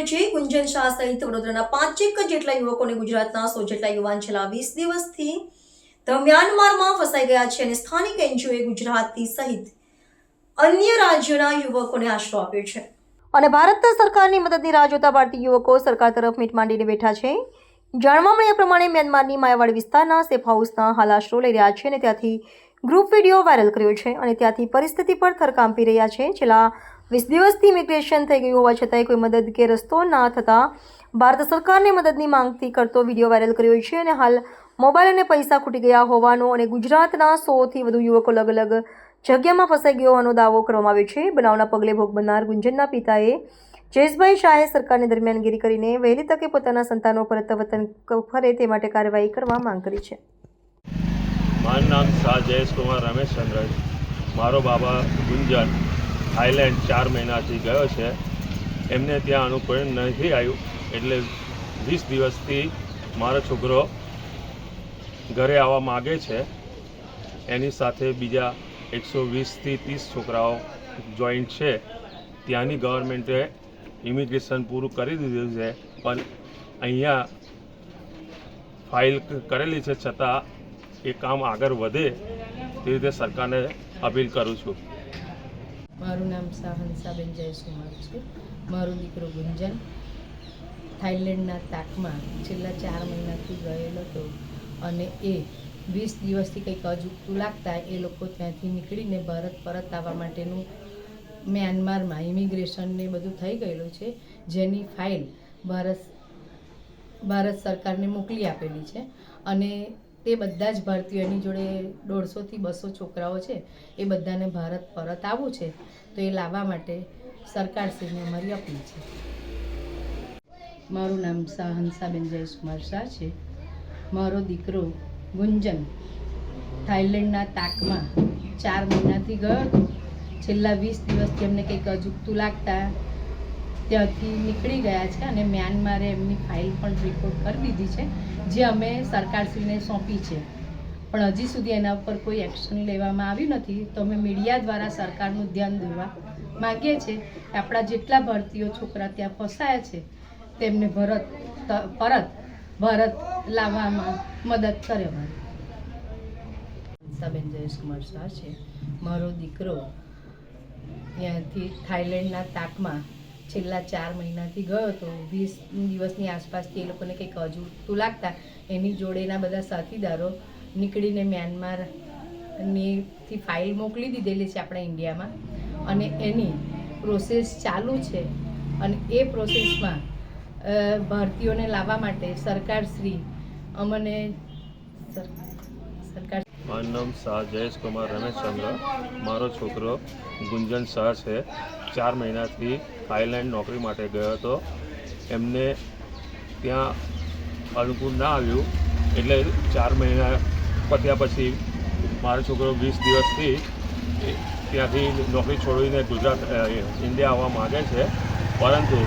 કર્યો છે. ગુંજન શાહ સહિત વડોદરાના પાંચેક જેટલા યુવકોને ગુજરાતના સો જેટલા યુવાન છેલ્લા વીસ દિવસથી મ્યાનમારમાં ફસાઈ ગયા છે અને સ્થાનિક એનજીઓએ ગુજરાતી સહિત અન્ય રાજ્યોના યુવકોને આશરો આપ્યો છે. અને ભારત સરકારની મદદની રાહ જોતા ભારતીય યુવકો સરકાર તરફ મીટ માંડીને બેઠા છે. જાણવા મળ્યા પ્રમાણે મ્યાનમારની માયાવાડ વિસ્તારના સેફ હાઉસના હાલ આશરો લઈ રહ્યા છે અને ત્યાંથી ગ્રુપ વીડિયો વાયરલ કર્યો છે અને ત્યાંથી પરિસ્થિતિ પર થરકાંપી રહ્યા છે. છેલ્લા વીસ દિવસથી ઇમિગ્રેશન થઈ ગયું હોવા છતાંય કોઈ મદદ કે રસ્તો ના થતાં ભારત સરકારને મદદની માંગથી કરતો વીડિયો વાયરલ કર્યો છે અને હાલ મોબાઈલ અને પૈસા ખૂટી ગયા હોવાનો અને ગુજરાતના સોથી વધુ યુવકો અલગ અલગ જગ્યામાં ફસાઈ ગયો હોવાનો દાવો કરવામાં આવ્યો છે. બનાવના પગલે ભોગ બનનાર ગુંજનના પિતાએ જયેશભાઈ શાહે સરકારની દરમિયાનગીરી કરીને વહેલી તકે પોતાના સંતાનો પરત વતન ફરે તે માટે કાર્યવાહી કરવા માંગ કરી છે. મારું નામ શાહ જયેશ કુમાર રમેશચંદ્ર મારો બાબા ગુંજન થાઈલેન્ડ ચાર મહિનાથી ગયો છે. એમને ત્યાં અનુકૂળ નથી આવ્યું. એટલે વીસ દિવસથી મારો છોકરો ઘરે આવવા માગે છે. એની સાથે બીજા એકસો વીસથી ત્રીસ છોકરાઓ જોઈન્ટ છે. ત્યાંની ગવર્મેન્ટે ઇમિગ્રેશન પૂરું કરી દીધું છે. પણ અહીંયા ફાઇલ કરેલી છે. છતાં એ કામ આગળ વધે તે રીતે સરકારને અપીલ કરું છું. મારું નામ સાહંસાબેન જયસુમાર છે. મારો દીકરો ગુંજન. થાઈલેન્ડના તાકમાં છેલ્લા ચાર મહિનાથી ગયેલો હતો અને એ વીસ દિવસથી કંઈક અજુકતું લાગતા એ લોકો ત્યાંથી નીકળીને ભારત પરત આવવા માટેનું મ્યાનમારમાં ઇમિગ્રેશન ને બધું થઈ ગયેલું છે. જેની ફાઇલ ભારત ભારત સરકારને મોકલી આપેલી છે. અને તે બધા જ ભારતીયોની જોડે દોઢસોથી બસો છોકરાઓ છે, એ બધાને ભારત પરત આવવું છે, તો એ લાવવા માટે સરકારશ્રીને અમારી અપીલ છે. મારું નામ શાહ હંસાબેન જયેશકુમાર શાહ છે. મારો દીકરો ગુંજન થાઈલેન્ડના તાકમાં ચાર મહિનાથી ગયો છેલ્લા વીસ દિવસથી એમને કંઈક અજુગતું લાગતા ત્યાંથી નીકળી ગયા છે અને મ્યાનમારે એમની ફાઇલ પણ રિપોર્ટ કરી દીધી છે, જે અમે સરકારશ્રીને સોંપી છે. પણ હજી સુધી એના ઉપર કોઈ એક્શન લેવામાં આવ્યું નથી. તો અમે મીડિયા દ્વારા સરકારનું ધ્યાન દોરવા માગીએ છીએ કે આપણા જેટલા ભારતીયો છોકરા ત્યાં ફસાયા છે, તેમને ભરત પરત ભારત લાવવામાં મદદ કરે. અમારી હંસાબેન જયેશકુમાર શાહ છે. મારો દીકરો ત્યાંથી થાઈલેન્ડના તાકમાં છેલ્લા ચાર મહિનાથી ગયો હતો. વીસ દિવસની આસપાસથી એ લોકોને કંઈક અજુગતું લાગતા. એની જોડેના બધા સાથીદારો નીકળીને મ્યાનમારથી ફાઇલ મોકલી દીધેલી છે આપણા ઇન્ડિયામાં. અને એની પ્રોસેસ ચાલુ છે. અને એ પ્રોસેસમાં ભારતીયોને લાવવા માટે સરકારશ્રી અમને સરકાર મારું નામ શાહ જયેશ કુમાર રમેશચંદ્ર. મારો છોકરો ગુંજન શાહ છે. ચાર મહિનાથી થાઈલેન્ડ નોકરી માટે ગયો હતો. એમને ત્યાં અનુકૂળ ના આવ્યું. એટલે ચાર મહિના પત્યા પછી મારો છોકરો વીસ દિવસથી ત્યાંથી નોકરી છોડીને ગુજરાત ઇન્ડિયા આવવા માગે છે. પરંતુ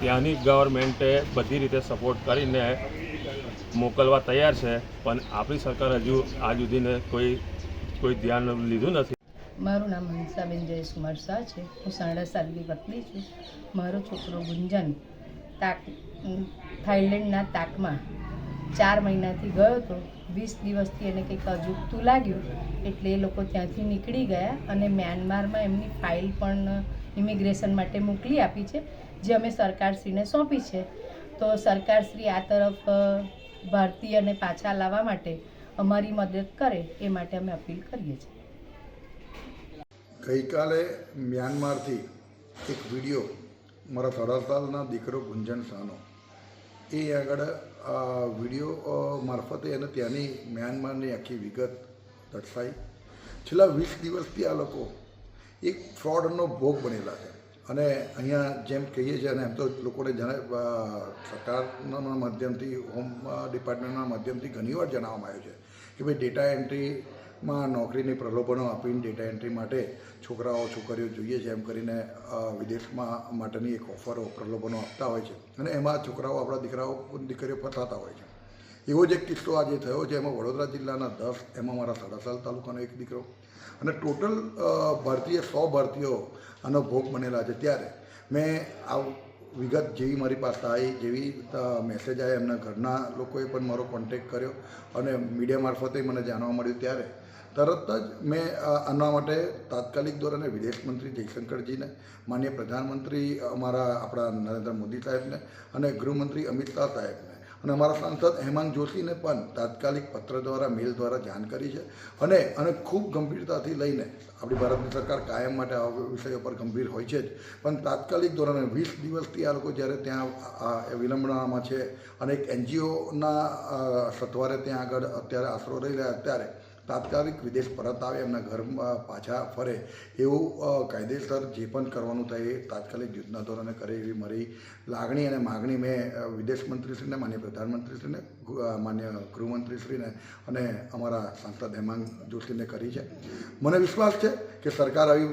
ત્યાંની ગવર્મેન્ટે બધી રીતે સપોર્ટ કરીને મોકલવા તૈયાર છે. પણ આપણી સરકાર હજુ આજ સુધીને કોઈ કોઈ ધ્યાન લીધું નથી. મારું નામ હંસાબેન જયેશકુમાર શાહ છે. હું સાડા સાતની પત્ની છું. મારો છોકરો ગુંજન તાક થાઈલેન્ડના તાકમાં ચાર મહિનાથી ગયો હતો. વીસ દિવસથી એને કંઈક અજુગતું લાગ્યું એટલે એ લોકો ત્યાંથી નીકળી ગયા અને મ્યાનમારમાં એમની ફાઇલ પણ ઇમિગ્રેશન માટે મોકલી આપી છે, જે અમે સરકારશ્રીને સોંપી છે. તો સરકારશ્રી આ તરફ ભારતીયને પાછા લાવવા માટે અમારી મદદ કરે એ માટે અમે અપીલ કરીએ છીએ. ગઈકાલે મ્યાનમારથી એક વીડિયો મારા સાડા સાલના દીકરો ગુંજન શાહનો. એ આગળ આ વીડિયો મારફતે અને ત્યાંની મ્યાનમારની આખી વિગત દર્શાવી. છેલ્લા વીસ દિવસથી આ લોકો એક ફ્રોડનો ભોગ બનેલા છે. અને અહીંયા જેમ કહીએ છીએ અને એમ તો લોકોને જણા સરકારના માધ્યમથી, હોમ ડિપાર્ટમેન્ટના માધ્યમથી ઘણીવાર જણાવવામાં આવ્યું છે કે ભાઈ ડેટા એન્ટ્રીમાં નોકરીની પ્રલોભનો આપીને ડેટા એન્ટ્રી માટે છોકરાઓ, છોકરીઓ જોઈએ છે, એમ કરીને વિદેશમાં માટેની એક ઓફરો પ્રલોભનો આપતા હોય છે. અને એમાં છોકરાઓ, આપણા દીકરાઓ, દીકરીઓ ફસાતા હોય છે. એવો જ એક કિસ્સો આજે થયો છે, એમાં વડોદરા જિલ્લાના દસ, એમાં મારા સડાસાલ તાલુકાનો એક દીકરો. અને ટોટલ ભારતીય સો ભારતીયો આનો ભોગ બનેલા છે. ત્યારે મેં આ વિગત જેવી મારી પાસે આવી, જેવી મેસેજ આવ્યા એમના ઘરના લોકોએ પણ મારો કોન્ટેક કર્યો અને મીડિયા મારફતે મને જાણવા મળ્યું ત્યારે. તરત જ મેં આના માટે તાત્કાલિક ધોરણે વિદેશ મંત્રી જયશંકરજીને, માન્ય પ્રધાનમંત્રી અમારા આપણા નરેન્દ્ર મોદી સાહેબને અને ગૃહમંત્રી અમિત શાહ સાહેબને અને અમારા સાંસદ હેમાંગ જોશીને પણ તાત્કાલિક પત્ર દ્વારા, મેલ દ્વારા જાણ કરી છે અને અને ખૂબ ગંભીરતાથી લઈને આપણી ભારતની સરકાર કાયમ માટે આ વિષયો પર ગંભીર હોય છે જ. પણ તાત્કાલિક ધોરણે વીસ દિવસથી આ લોકો જ્યારે ત્યાં વિલંબનામાં છે અને એક એનજીઓના સથવારે ત્યાં આગળ અત્યારે આશરો રહી રહ્યા અત્યારે તાત્કાલિક વિદેશ પરત આવે, એમના ઘરમાં પાછા ફરે, એવું કાયદેસર જે પણ કરવાનું થાય એ તાત્કાલિક યુદ્ધના ધોરણે કરે એવી મારી લાગણી અને માગણી મેં વિદેશ મંત્રીશ્રીને, માન્ય પ્રધાનમંત્રીશ્રીને માન્ય ગૃહમંત્રીશ્રીને અને અમારા સાંસદ હેમાંગ જોશીને કરી છે. મને વિશ્વાસ છે કે સરકાર આવી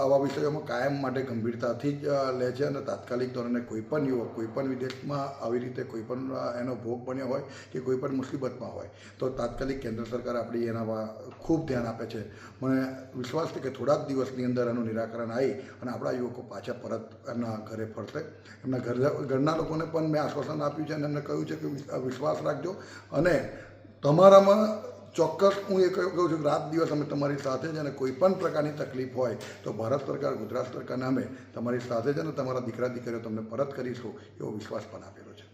આવા વિષયોમાં કાયમ માટે ગંભીરતાથી જ લે છે અને તાત્કાલિક ધોરણે કોઈપણ યુવક, કોઈ પણ વિદેશમાં આવી રીતે કોઈપણ એનો ભોગ બન્યો હોય કે કોઈપણ મુસીબતમાં હોય, તો તાત્કાલિક કેન્દ્ર સરકાર આપણી એના વા- ખૂબ ધ્યાન આપે છે. મને વિશ્વાસ છે કે થોડાક દિવસની અંદર એનું નિરાકરણ આવી અને આપણા યુવકો પાછા પરત એમના ઘરે ફરશે. એમના ઘર ઘરના લોકોને પણ મેં આશ્વાસન આપ્યું છે અને એમને કહ્યું છે કે વિશ્વાસ રાખજો. અને તમારામાં ચોક્કસ હું એ કહું છું કે રાત દિવસ અમે તમારી સાથે છે અને કોઈ પણ પ્રકારની તકલીફ હોય તો ભારત સરકાર, ગુજરાત સરકારને અમે તમારી સાથે છે અને તમારા દીકરા, દીકરીઓ તમને પરત કરીશું એવો વિશ્વાસ પણ આપ્યો